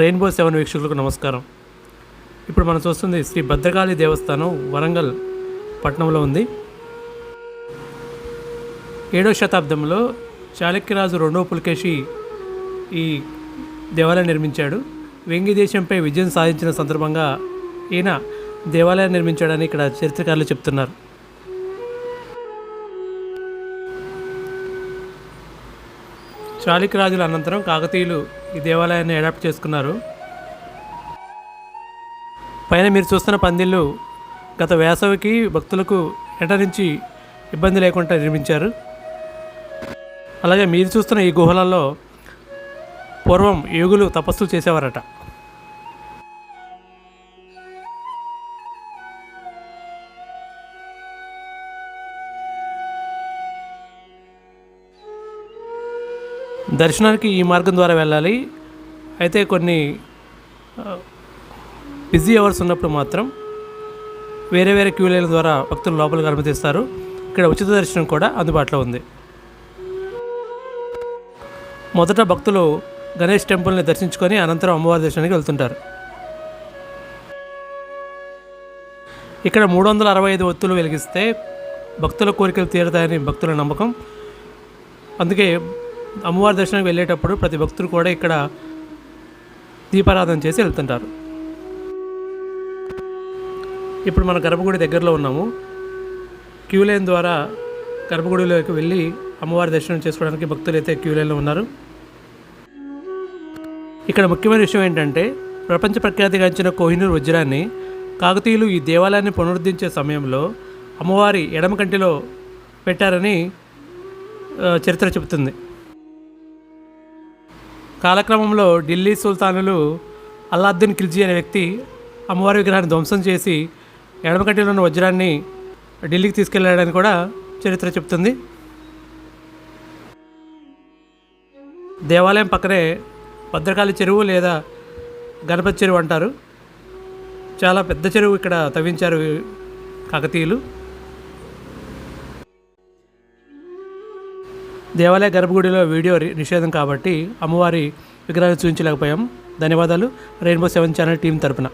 Rainbow seven వీక్షకులకు నమస్కారం. ఇప్పుడు మనం చూస్తుంది శ్రీ భద్రకాళి దేవస్థానం వరంగల్ పట్టణంలో ఉంది. ఏడవ శతాబ్దంలో చాళుక్యరాజు రెండవ పులకేషి ఈ దేవాలయం నిర్మించాడు. వెంగి దేశంపై విజయం సాధించిన సందర్భంగా ఈయన దేవాలయం నిర్మించాడని ఇక్కడ చరిత్రకారులు చెప్తున్నారు. చాళుక్య రాజుల అనంతరం కాకతీయులు ఈ దేవాలయాన్ని అడాప్ట్ చేసుకున్నారు. పైన మీరు చూస్తున్న పందిళ్ళు గత వేసవికి భక్తులకు ఎట నుంచి ఇబ్బంది లేకుండా నిర్మించారు. అలాగే మీరు చూస్తున్న ఈ గుహలలో పూర్వం యోగులు తపస్సులు చేసేవారట. దర్శనానికి ఈ మార్గం ద్వారా వెళ్ళాలి. అయితే కొన్ని బిజీ అవర్స్ ఉన్నప్పుడు మాత్రం వేరే వేరే క్యూ ద్వారా భక్తులు లోపలికి అనుమతిస్తారు. ఇక్కడ ఉచిత దర్శనం కూడా అందుబాటులో ఉంది. మొదట భక్తులు గణేష్ టెంపుల్ని దర్శించుకొని అనంతరం అమ్మవారి దర్శనానికి వెళ్తుంటారు. ఇక్కడ మూడు వందల అరవై ఐదు ఒత్తులు వెలిగిస్తే భక్తుల కోరికలు తీరుతాయని భక్తుల నమ్మకం. అందుకే అమ్మవారి దర్శనానికి వెళ్ళేటప్పుడు ప్రతి భక్తులు కూడా ఇక్కడ దీపారాధన చేసి వెళ్తుంటారు. ఇప్పుడు మన గర్భగుడి దగ్గరలో ఉన్నాము. క్యూ లైన్ ద్వారా గర్భగుడిలోకి వెళ్ళి అమ్మవారి దర్శనం చేసుకోవడానికి భక్తులు అయితే క్యూ లైన్లో ఉన్నారు. ఇక్కడ ముఖ్యమైన విషయం ఏంటంటే ప్రపంచ ప్రఖ్యాతిగాంచిన కోహినూర్ వజ్రాన్ని కాకతీయులు ఈ దేవాలయాన్ని పునరుద్ధరించే సమయంలో అమ్మవారి ఎడమ కంటిలో పెట్టారని చరిత్ర చెబుతుంది. కాలక్రమంలో ఢిల్లీ సుల్తానులు అల్లాద్దీన్ ఖిల్జీ అనే వ్యక్తి అమ్మవారి విగ్రహాన్ని ధ్వంసం చేసి ఎడమకట్టిలో ఉన్న వజ్రాన్ని ఢిల్లీకి తీసుకెళ్ళాడని కూడా చరిత్ర చెప్తుంది దేవాలయం పక్కనే భద్రకాళి చెరువు లేదా గణపతి చెరువు అంటారు. చాలా పెద్ద చెరువు ఇక్కడ తవ్వించారు కాకతీయులు. దేవాలయ గర్భగుడిలో వీడియో రి- నిషేధం కాబట్టి అమ్మవారి విగ్రహాన్ని చూపించలేకపోయాం. ధన్యవాదాలు. రెయిన్బో సెవెన్ ఛానల్ టీం తరపున.